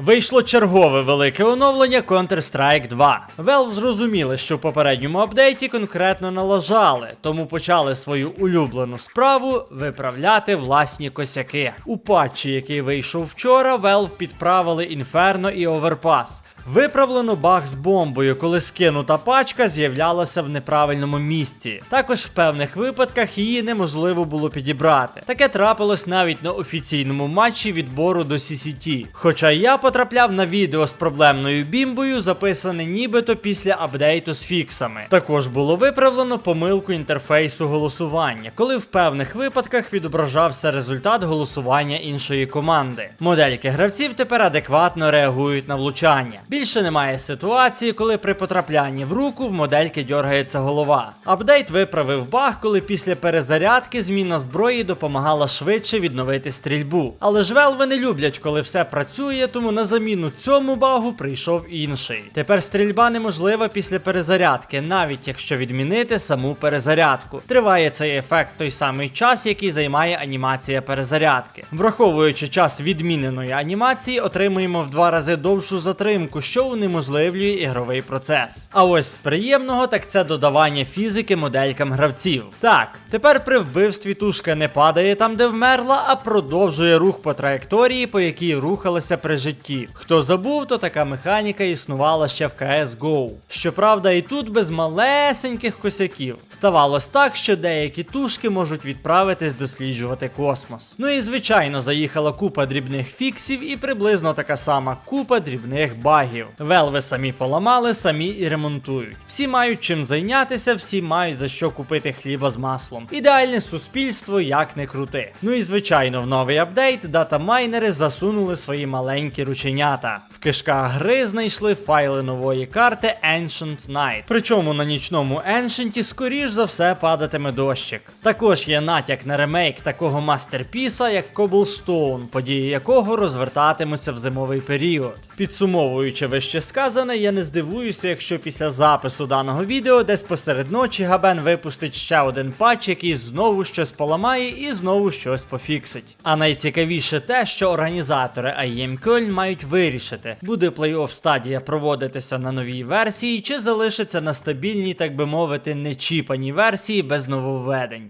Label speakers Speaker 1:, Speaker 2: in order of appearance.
Speaker 1: Вийшло чергове велике оновлення Counter-Strike 2. Valve зрозуміли, що в попередньому апдейті конкретно налажали, тому почали свою улюблену справу виправляти власні косяки. У патчі, який вийшов вчора, Valve підправили Inferno і Overpass. Виправлено баг з бомбою, коли скинута пачка з'являлася в неправильному місці. Також в певних випадках її неможливо було підібрати. Таке трапилось навіть на офіційному матчі відбору до CCT. Хоча я потрапляв на відео з проблемною бімбою, записане нібито після апдейту з фіксами. Також було виправлено помилку інтерфейсу голосування, коли в певних випадках відображався результат голосування іншої команди. Модельки гравців тепер адекватно реагують на влучання. Більше немає ситуації, коли при потраплянні в руку в модельки дергається голова. Апдейт виправив баг, коли після перезарядки зміна зброї допомагала швидше відновити стрільбу. Але ж велви не люблять, коли все працює, тому на заміну цьому багу прийшов інший. Тепер стрільба неможлива після перезарядки, навіть якщо відмінити саму перезарядку. Триває цей ефект той самий час, який займає анімація перезарядки. Враховуючи час відміненої анімації, отримуємо в два рази довшу затримку, що унеможливлює ігровий процес. А ось з приємного, так це додавання фізики моделькам гравців. Так, тепер при вбивстві тушка не падає там, де вмерла, а продовжує рух по траєкторії, по якій рухалася при житті. Хто забув, то така механіка існувала ще в CSGO. Щоправда, і тут без малесеньких косяків. Ставалось так, що деякі тушки можуть відправитись досліджувати космос. Ну і звичайно, заїхала купа дрібних фіксів і приблизно така сама купа дрібних багів. Велви самі поламали, самі і ремонтують. Всі мають чим зайнятися, всі мають за що купити хліба з маслом. Ідеальне суспільство, як не крути. Ну і звичайно, в новий апдейт датамайнери засунули свої маленькі рученята. В кишках гри знайшли файли нової карти Ancient Night. Причому на нічному Ancient скоріш за все падатиме дощик. Також є натяк на ремейк такого мастерпіса, як Cobblestone, події якого розвертатимуться в зимовий період. Підсумовуючи вище сказане, я не здивуюся, якщо після запису даного відео десь посеред ночі Габен випустить ще один патч, який знову щось поламає і знову щось пофіксить. А найцікавіше те, що організатори IEM Köln мають вирішити, буде плей-офф стадія проводитися на новій версії, чи залишиться на стабільній, так би мовити, нечіпаній версії без нововведень.